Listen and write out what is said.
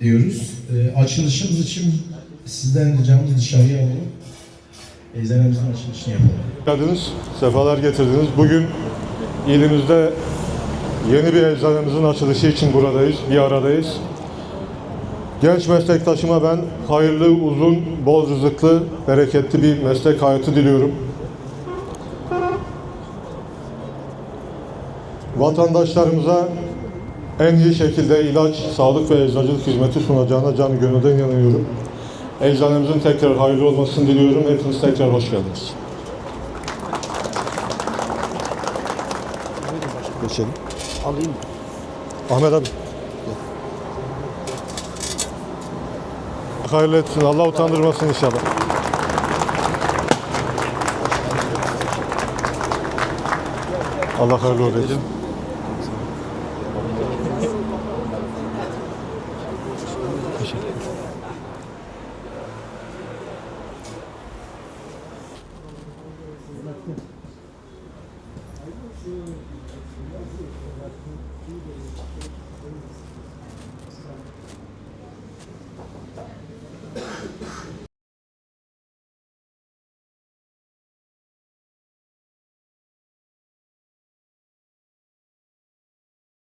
diyoruz. E, açılışımız için sizden ricamız dışarıya alalım. Eczanemizin açılışını yapalım. Geldiniz, sefalar getirdiniz. Bugün ilimizde yeni bir eczanemizin açılışı için buradayız, bir aradayız. Genç meslektaşıma ben hayırlı, uzun, bol rızıklı, bereketli bir meslek hayatı diliyorum. Vatandaşlarımıza en iyi şekilde ilaç, sağlık ve eczacılık hizmeti sunacağına canı gönülden yanıyorum. Eczanemizin tekrar hayırlı olmasını diliyorum. Hepiniz tekrar hoş geldiniz. Geçelim. Alayım. Ahmet abi. Hayırlı etsin. Allah utandırmasın inşallah. Allah hayırlı etsin. Teşekkür ederim.